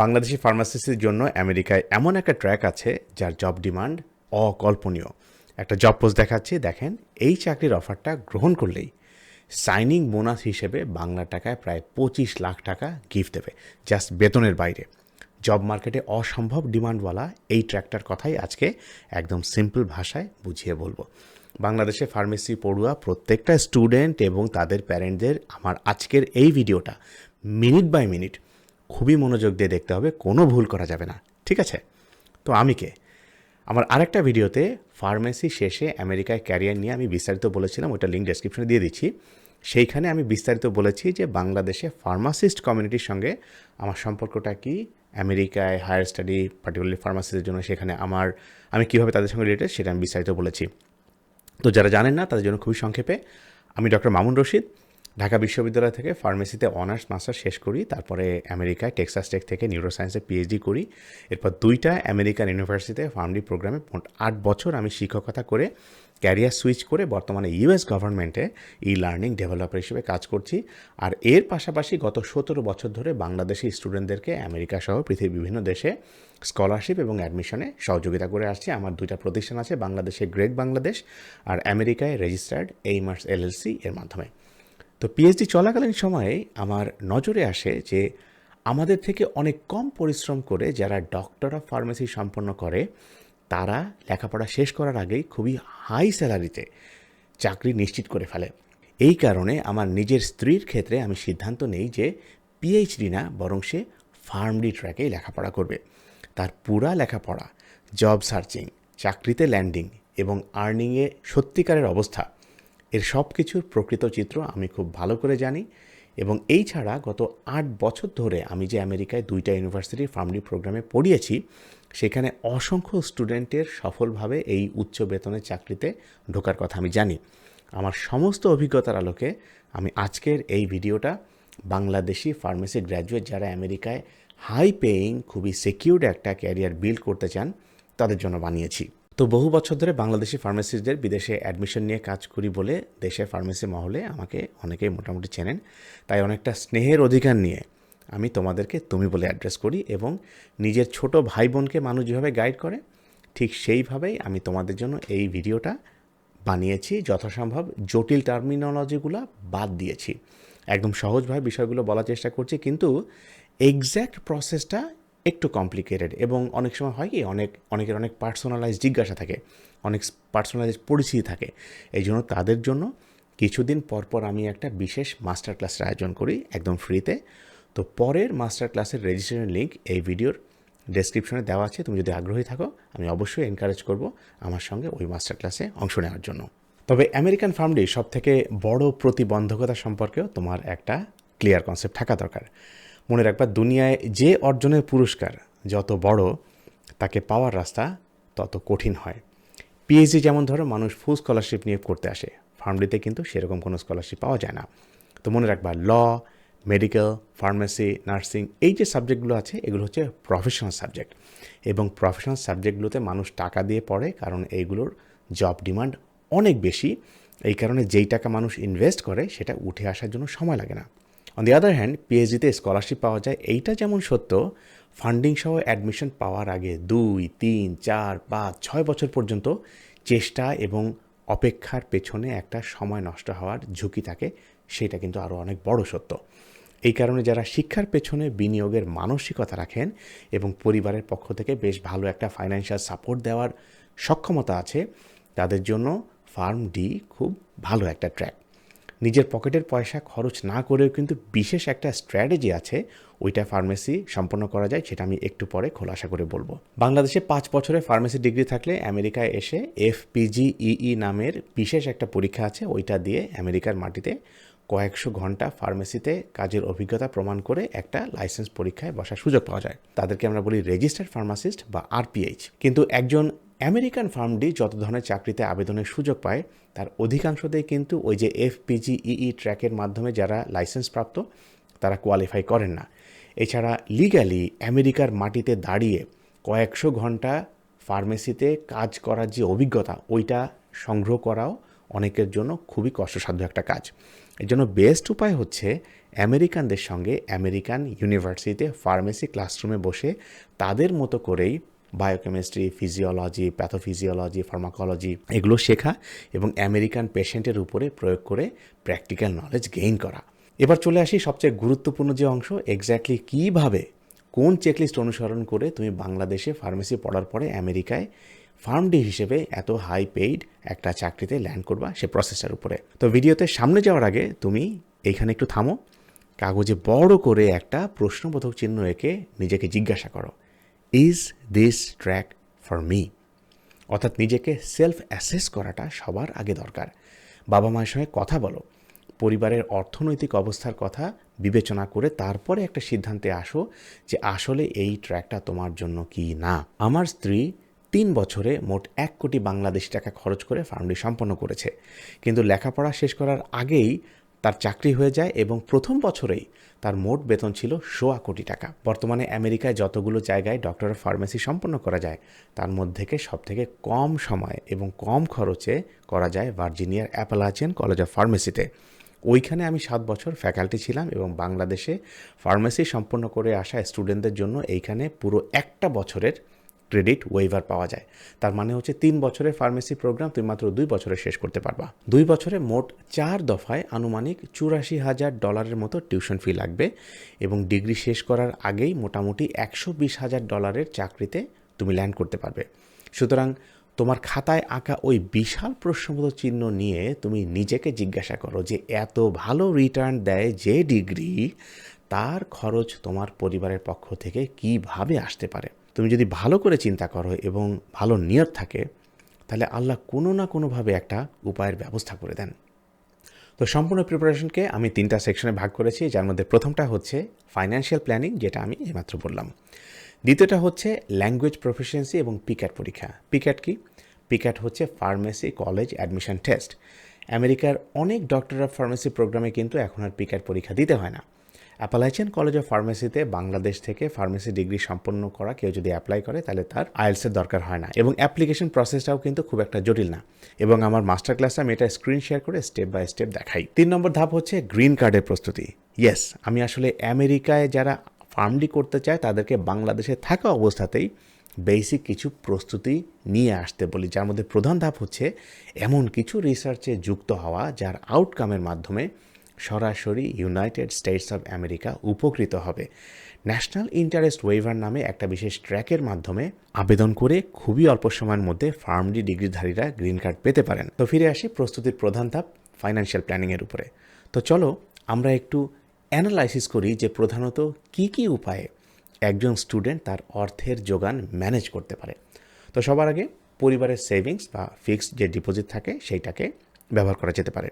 বাংলাদেশি ফার্মাসিস্টের জন্য আমেরিকায় এমন একটা ট্র্যাক আছে, যার জব ডিমান্ড অকল্পনীয়। একটা জব পোস্ট দেখাচ্ছি, দেখেন, এই চাকরির অফারটা গ্রহণ করলেই সাইনিং বোনাস হিসেবে বাংলা টাকায় প্রায় পঁচিশ লাখ টাকা গিফট দেবে জাস্ট বেতনের বাইরে। জব মার্কেটে অসম্ভব ডিমান্ডওয়ালা এই ট্র্যাকটার কথাই আজকে একদম সিম্পল ভাষায় বুঝিয়ে বলব। বাংলাদেশে ফার্মেসি পড়ুয়া প্রত্যেকটা স্টুডেন্ট এবং তাদের প্যারেন্টদের আমার আজকের এই ভিডিওটা মিনিট বাই মিনিট খুবই মনোযোগ দিয়ে দেখতে হবে, কোনো ভুল করা যাবে না। ঠিক আছে? তো আমি কে? আমার আরেকটা ভিডিওতে ফার্মেসি শেষে আমেরিকায় ক্যারিয়ার নিয়ে আমি বিস্তারিত বলেছিলাম ওটা লিঙ্ক ডেসক্রিপশনে দিয়ে দিচ্ছি। সেইখানে আমি বিস্তারিত বলেছি যে বাংলাদেশে ফার্মাসিস্ট কমিউনিটির সঙ্গে আমার সম্পর্কটা কি, আমেরিকায় হায়ার স্টাডি পার্টিকুলারলি ফার্মাসিস্টের জন্য সেখানে আমার, আমি কীভাবে তাদের সঙ্গে রিলেটেড সেটা আমি বিস্তারিত বলেছি। তো যারা জানেন না, তাদের জন্য খুবই সংক্ষেপে। আমি ডক্টর মামুন রশিদ ঢাকা বিশ্ববিদ্যালয় থেকে ফার্মেসিতে অনার্স মাস্টার শেষ করি, তারপরে আমেরিকায়, টেক্সাস টেক থেকে নিউরোসায়েন্সে পিএইচডি করি। এরপর দুইটা আমেরিকান ইউনিভার্সিটিতে ফার্মডি প্রোগ্রামে আট বছর আমি শিক্ষকতা করে ক্যারিয়ার সুইচ করে বর্তমানে ইউএস গভর্নমেন্টে ই লার্নিং ডেভেলপার হিসেবে কাজ করছি। আর এর পাশাপাশি গত সতেরো বছর ধরে বাংলাদেশি স্টুডেন্টদেরকে আমেরিকা সহ পৃথিবীর বিভিন্ন দেশে স্কলারশিপ এবং অ্যাডমিশনে সহযোগিতা করে আসছি। আমার দুইটা প্রতিষ্ঠান আছে, বাংলাদেশে গ্রেট বাংলাদেশ আর আমেরিকায় রেজিস্টার্ড এইমার্স এলএলসি এর মাধ্যমে। তো পিএইচডি চলাকালীন সময়ে আমার নজরে আসে যে আমাদের থেকে অনেক কম পরিশ্রম করে যারা ডক্টর অফ ফার্মেসি সম্পন্ন করে, তারা লেখাপড়া শেষ করার আগেই খুবই হাই স্যালারিতে চাকরি নিশ্চিত করে ফেলে। এই কারণে আমার নিজের স্ত্রীর ক্ষেত্রে আমি সিদ্ধান্ত নেই যে পিএইচডি না, বরং সে ফার্মডি ট্র্যাকেই লেখাপড়া করবে। তার পুরা লেখাপড়া জব সার্চিং চাকরিতে ল্যান্ডিং এবং আর্নিংয়ে সত্যিকারের অবস্থা এর সব কিছুর প্রকৃত চিত্র আমি খুব ভালো করে জানি এবং এই ছাড়া গত আট বছর ধরে আমি যে আমেরিকায় দুইটা ইউনিভার্সিটির ফার্মডি প্রোগ্রামে পড়িয়েছি, সেখানে অসংখ্য স্টুডেন্টের সফলভাবে এই উচ্চ বেতনের চাকরিতে ঢোকার কথা আমি জানি। আমার সমস্ত অভিজ্ঞতার আলোকে আমি আজকের এই ভিডিওটা বাংলাদেশি ফার্মেসি গ্র্যাজুয়েট যারা আমেরিকায় হাই পেইং, খুবই সিকিউরড একটা ক্যারিয়ার বিল্ড করতে চান, তাদের জন্য বানিয়েছি। তো বহু বছর ধরে বাংলাদেশি ফার্মেসিস্টদের বিদেশে অ্যাডমিশন নিয়ে কাজ করি বলে দেশে ফার্মেসি মহলে আমাকে অনেকেই মোটামুটি চেনেন। তাই অনেকটা স্নেহের অধিকার নিয়ে আমি তোমাদেরকে তুমি বলে অ্যাড্রেস করি এবং নিজের ছোট ভাই বোনকে মানুষ যেভাবে গাইড করে, ঠিক সেইভাবেই আমি তোমাদের জন্য এই ভিডিওটা বানিয়েছি, যথাসম্ভব জটিল টার্মিনোলজিগুলো বাদ দিয়েছি। একদম সহজভাবে বিষয়গুলো বলার চেষ্টা করছি, কিন্তু এক্স্যাক্ট প্রসেসটা একটু কমপ্লিকেটেড এবং অনেক সময় হয় কি, অনেক, অনেকের অনেক পার্সোনালাইজ জিজ্ঞাসা থাকে, অনেক পার্সোনালাইজ পরিচিতি থাকে। এই জন্য তাদের জন্য কিছুদিন পর পর আমি একটা বিশেষ মাস্টার ক্লাসের আয়োজন করি একদম ফ্রিতে তো পরের মাস্টার ক্লাসের রেজিস্ট্রেশন লিঙ্ক এই ভিডিওর ডেসক্রিপশনে দেওয়া আছে। তুমি যদি আগ্রহী থাকো, আমি অবশ্যই এনকারেজ করব আমার সঙ্গে ওই মাস্টার ক্লাসে অংশ নেওয়ার জন্য। তবে আমেরিকান ফার্মডি সব থেকে বড় প্রতিবন্ধকতা সম্পর্কেও তোমার একটা ক্লিয়ার কনসেপ্ট থাকা দরকার। মনে রাখবা, দুনিয়ায় যে অর্জনের পুরস্কার যত বড়, তাকে পাওয়ার রাস্তা তত কঠিন হয়। পিএইচডি যেমন ধরো, মানুষ ফুল স্কলারশিপ নিয়ে করতে আসে। ফার্মডিতে কিন্তু সেরকম কোনো স্কলারশিপ পাওয়া যায় না। তো মনে রাখবা ল মেডিকেল ফার্মেসি নার্সিং এই যে সাবজেক্টগুলো আছে, এগুলো হচ্ছে প্রফেশনাল সাবজেক্ট এবং প্রফেশনাল সাবজেক্টগুলোতে মানুষ টাকা দিয়ে পড়ে, কারণ এইগুলোর জব ডিমান্ড অনেক বেশি। এই কারণে যেই টাকা মানুষ ইনভেস্ট করে, সেটা উঠে আসার জন্য সময় লাগে না। অন দি আদার হ্যান্ড পিএইচডিতে স্কলারশিপ পাওয়া যায়, এইটা যেমন সত্য ফান্ডিং সহ অ্যাডমিশন পাওয়ার আগে দুই, তিন, চার, পাঁচ, ছয় বছর পর্যন্ত চেষ্টা এবং অপেক্ষার পেছনে একটা সময় নষ্ট হওয়ার ঝুঁকি থাকে, সেটা কিন্তু আরও অনেক বড় সত্য। এই কারণে যারা শিক্ষার পেছনে বিনিয়োগের মানসিকতা রাখেন এবং পরিবারের পক্ষ থেকে বেশ ভালো একটা ফাইন্যান্সিয়াল সাপোর্ট দেওয়ার সক্ষমতা আছে, তাদের জন্য ফার্ম ডি খুব ভালো একটা ট্র্যাক নিজের পকেটের পয়সা খরচ না করেও কিন্তু বিশেষ একটা স্ট্র্যাটেজি আছে ওইটা ফার্মেসি সম্পন্ন করা যায়, সেটা আমি একটু পরে খোলাসা করে বলব। বাংলাদেশে পাঁচ বছরে ফার্মেসি ডিগ্রি থাকলে আমেরিকায় এসে এফপিজিইই নামের বিশেষ একটা পরীক্ষা আছে, ওইটা দিয়ে আমেরিকার মাটিতে কয়েকশো ঘণ্টা ফার্মেসিতে কাজের অভিজ্ঞতা প্রমাণ করে একটা লাইসেন্স পরীক্ষায় বসার সুযোগ পাওয়া যায়। তাদেরকে আমরা বলি রেজিস্টার্ড ফার্মাসিস্ট বা আরপিএইচ। কিন্তু একজন আমেরিকান ফার্মডি যত ধরনের চাকরিতে আবেদনের সুযোগ পায়, তার অধিকাংশতেই কিন্তু ওই যে এফপিজিইই ট্র্যাকের মাধ্যমে যারা লাইসেন্স প্রাপ্ত, তারা কোয়ালিফাই করেন না। এছাড়া লিগ্যালি আমেরিকার মাটিতে দাঁড়িয়ে কয়েকশো ঘণ্টা ফার্মেসিতে কাজ করার যে অভিজ্ঞতা, ওইটা সংগ্রহ করাও অনেকের জন্য খুবই কষ্টসাধ্য একটা কাজ। এর জন্য বেস্ট উপায় হচ্ছে আমেরিকানদের সঙ্গে আমেরিকান ইউনিভার্সিটিতে ফার্মেসি ক্লাসরুমে বসে তাদের মতো করেই বায়োকেমিস্ট্রি ফিজিওলজি প্যাথোফিজিওলজি ফার্মাকোলজি এগুলো শেখা এবং আমেরিকান পেশেন্টের উপরে প্রয়োগ করে প্র্যাকটিক্যাল নলেজ গেইন করা। এবার চলে আসি সবচেয়ে গুরুত্বপূর্ণ যে অংশ এক্স্যাক্টলি কীভাবে, কোন চেকলিস্ট অনুসরণ করে তুমি বাংলাদেশে ফার্মেসি পড়ার পরে আমেরিকায় ফার্মডি হিসেবে এত হাই পেইড একটা চাকরিতে ল্যান্ড করবা সে প্রসেসটার উপরে। তো ভিডিওতে সামনে যাওয়ার আগে তুমি এইখানে একটু থামো, কাগজে বড় করে একটা প্রশ্নবোধক চিহ্ন এঁকে নিজেকে জিজ্ঞাসা করো। Is this track for me অর্থাৎ নিজেকে সেলফ অ্যাসেস করাটা সবার আগে দরকার। বাবা মায়ের সঙ্গে কথা বলো। পরিবারের অর্থনৈতিক অবস্থার কথা বিবেচনা করে তারপরে একটা সিদ্ধান্তে আসো যে আসলে এই ট্র্যাকটা তোমার জন্য কি না। আমার স্ত্রী তিন বছরে মোট এক কোটি বাংলাদেশি টাকা খরচ করে ফার্মটি সম্পন্ন করেছে। কিন্তু লেখাপড়া শেষ করার আগেই তার চাকরি হয়ে যায় এবং প্রথম বছরেই তার মোট বেতন ছিল সোয়া কোটি টাকা। বর্তমানে আমেরিকায় যতগুলো জায়গায় ডক্টর অফ ফার্মেসি সম্পন্ন করা যায়, তার মধ্যে সব থেকে কম সময় এবং কম খরচে করা যায় ভার্জিনিয়ার অ্যাপালাচিয়ান কলেজ অফ ফার্মেসিতে। ওইখানে আমি সাত বছর ফ্যাকাল্টি ছিলাম এবং বাংলাদেশে ফার্মেসি সম্পন্ন করে আসা স্টুডেন্টদের জন্য এইখানে পুরো একটা বছরের ক্রেডিট ওয়েভার পাওয়া যায়। তার মানে হচ্ছে তিন বছরের ফার্মেসি প্রোগ্রাম তুমি মাত্র দুই বছরে শেষ করতে পারবা। দুই বছরে মোট চার দফায় আনুমানিক চুরাশি হাজার ডলারের মতো টিউশন ফি লাগবে এবং ডিগ্রি শেষ করার আগেই মোটামুটি একশো বিশ হাজার ডলারের চাকরিতে তুমি ল্যান্ড করতে পারবে। সুতরাং তোমার খাতায় আঁকা ওই বিশাল প্রশ্নবোধক চিহ্ন নিয়ে তুমি নিজেকে জিজ্ঞাসা করো যে এত ভালো রিটার্ন দেয় যে ডিগ্রি তার খরচ তোমার পরিবারের পক্ষ থেকে কীভাবে আসতে পারে? তুমি যদি ভালো করে চিন্তা করো এবং ভালো নিয়ত থাকে, তাহলে আল্লাহ কোনো না কোনোভাবে একটা উপায়ের ব্যবস্থা করে দেন। তো সম্পূর্ণ প্রিপারেশনকে আমি তিনটা সেকশনে ভাগ করেছি, যার মধ্যে প্রথমটা হচ্ছে ফাইন্যান্সিয়াল প্ল্যানিং যেটা আমি এইমাত্র বললাম। দ্বিতীয়টা হচ্ছে ল্যাঙ্গুয়েজ প্রফিসিয়েন্সি এবং পিক্যাট পরীক্ষা। পিক্যাট কি? পিক্যাট হচ্ছে ফার্মেসি কলেজ অ্যাডমিশন টেস্ট আমেরিকার অনেক ডক্টর অফ ফার্মেসি প্রোগ্রামে কিন্তু এখন আর পিক্যাট পরীক্ষা দিতে হয় না। অ্যাপালাইচিয়ান কলেজ অফ ফার্মেসিতে বাংলাদেশ থেকে ফার্মেসি ডিগ্রি সম্পন্ন করা কেউ যদি অ্যাপ্লাই করে, তাহলে তার আইএলসের দরকার হয় না। এবং অ্যাপ্লিকেশন প্রসেসটাও কিন্তু খুব একটা জটিল না। এবং আমার মাস্টার ক্লাসে আমি এটা স্ক্রিন শেয়ার করে স্টেপ বাই স্টেপ দেখাই। তিন নম্বর ধাপ হচ্ছে গ্রিন কার্ডের প্রস্তুতি। ইয়েস, আমি আসলে আমেরিকায় যারা ফার্মডি করতে চায়, তাদেরকে বাংলাদেশে থাকা অবস্থাতেই বেসিক কিছু প্রস্তুতি নিয়ে আসতে বলি। যার মধ্যে প্রধান ধাপ হচ্ছে এমন কিছু রিসার্চে যুক্ত হওয়া, যার আউটকামের মাধ্যমে সরাসরি ইউনাইটেড স্টেটস অব আমেরিকা উপকৃত হবে। ন্যাশনাল ইন্টারেস্ট ওয়েভার নামে একটা বিশেষ ট্র্যাকের মাধ্যমে আবেদন করে খুবই অল্প সময়ের মধ্যে ফার্মডি ডিগ্রিধারীরা গ্রিন কার্ড পেতে পারেন। তো ফিরে আসি প্রস্তুতির প্রধান ধাপ ফাইন্যান্সিয়াল প্ল্যানিংয়ের উপরে। তো চলো আমরা একটু অ্যানালাইসিস করি যে প্রধানত কি কি উপায়ে একজন স্টুডেন্ট তার অর্থের যোগান ম্যানেজ করতে পারে। তো সবার আগে পরিবারের সেভিংস বা ফিক্সড যে ডিপোজিট থাকে, সেইটাকে ব্যবহার করা যেতে পারে।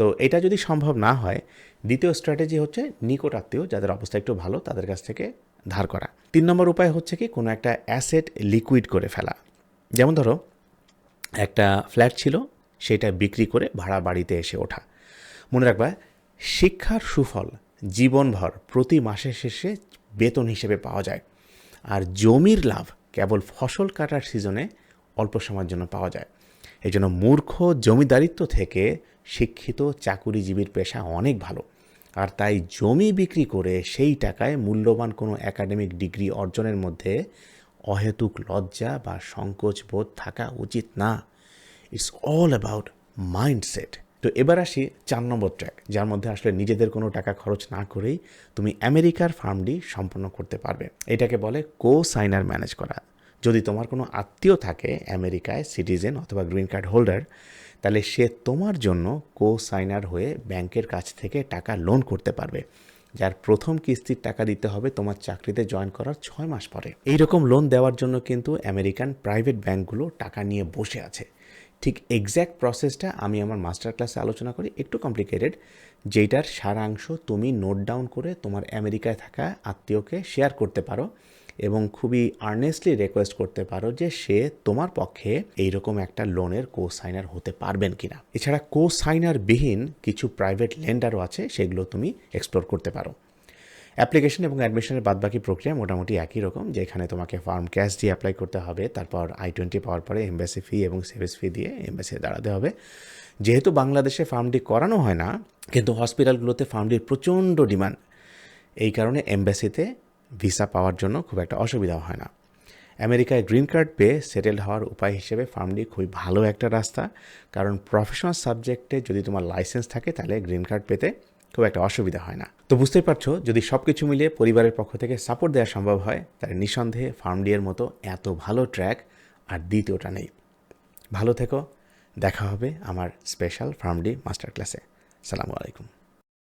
তো এটা যদি সম্ভব না হয়, দ্বিতীয় স্ট্র্যাটেজি হচ্ছে নিকট আত্মীয় যাদের অবস্থা একটু ভালো তাদের কাছ থেকে ধার করা। তিন নম্বর উপায় হচ্ছে কি, কোনো একটা অ্যাসেট লিকুইড করে ফেলা। যেমন ধরো, একটা ফ্ল্যাট ছিল, সেটা বিক্রি করে ভাড়া বাড়িতে এসে ওঠা। মনে রাখবা, শিক্ষার সুফল জীবনভর প্রতি মাসের শেষে বেতন হিসেবে পাওয়া যায়। আর জমির লাভ কেবল ফসল কাটার সিজনে অল্প সময়ের জন্য পাওয়া যায়। এই জন্য মূর্খ জমিদারিত্ব থেকে শিক্ষিত চাকুরিজীবীর পেশা অনেক ভালো। আর তাই জমি বিক্রি করে সেই টাকায় মূল্যবান কোনো একাডেমিক ডিগ্রি অর্জনের মধ্যে অহেতুক লজ্জা বা সংকোচ বোধ থাকা উচিত না। ইটস অল অ্যাবাউট মাইন্ডসেট তো এবার আসি চার নম্বর ট্র্যাক যার মধ্যে আসলে নিজেদের কোনো টাকা খরচ না করেই তুমি আমেরিকার ফার্মডি সম্পন্ন করতে পারবে। এটাকে বলে কো সাইনার ম্যানেজ করা। যদি তোমার কোনো আত্মীয় থাকে আমেরিকায়, সিটিজেন অথবা গ্রিন কার্ড হোল্ডার তাহলে সে তোমার জন্য কো সাইনার হয়ে ব্যাংকের কাছ থেকে টাকা লোন করতে পারবে। যার প্রথম কিস্তির টাকা দিতে হবে তোমার চাকরিতে জয়েন করার ছয় মাস পরে। এইরকম লোন দেওয়ার জন্য কিন্তু আমেরিকান প্রাইভেট ব্যাংকগুলো টাকা নিয়ে বসে আছে। ঠিক এক্স্যাক্ট প্রসেসটা আমি আমার মাস্টার ক্লাসে আলোচনা করি, একটু কমপ্লিকেটেড যেটার সারাংশ তুমি নোট ডাউন করে তোমার আমেরিকায় থাকা আত্মীয়কে শেয়ার করতে পারো। এবং খুবই আর্নেস্টলি রিকোয়েস্ট করতে পারো যে সে তোমার পক্ষে এইরকম একটা লোনের কো সাইনার হতে পারবেন কিনা। এছাড়া কো সাইনার বিহীন কিছু প্রাইভেট লেন্ডারও আছে, সেগুলো তুমি এক্সপ্লোর করতে পারো। অ্যাপ্লিকেশন এবং অ্যাডমিশনের বাদবাকি প্রক্রিয়া মোটামুটি একই রকম, যেখানে তোমাকে ফার্ম ক্যাশ দিয়ে অ্যাপ্লাই করতে হবে, তারপর আই টোয়েন্টি পাওয়ার পরে এমবাসি ফি এবং সার্ভিস ফি দিয়ে এমবাসি দাঁড়াতে হবে। যেহেতু বাংলাদেশে ফার্মটি করানো হয় না, কিন্তু হসপিটালগুলোতে ফার্মটির প্রচণ্ড ডিমান্ড এই কারণে এমবাসিতে ভিসা পাওয়ার জন্য খুব একটা অসুবিধা হয় না। আমেরিকায় গ্রিন কার্ড পেয়ে সেটেল হওয়ার উপায় হিসেবে ফার্মডি খুবই ভালো একটা রাস্তা, কারণ প্রফেশনাল সাবজেক্টে যদি তোমার লাইসেন্স থাকে তাহলে গ্রিন কার্ড পেতে খুব একটা অসুবিধা হয় না। তো বুঝতেই পারছ, যদি সব কিছু মিলিয়ে পরিবারের পক্ষ থেকে সাপোর্ট দেওয়া সম্ভব হয়, তাহলে নিঃসন্দেহে ফার্মডিয়ের মতো এত ভালো ট্র্যাক আর দ্বিতীয়টা নেই। ভালো থেকো, দেখা হবে আমার স্পেশাল ফার্মডি মাস্টার ক্লাসে সালামু আলাইকুম।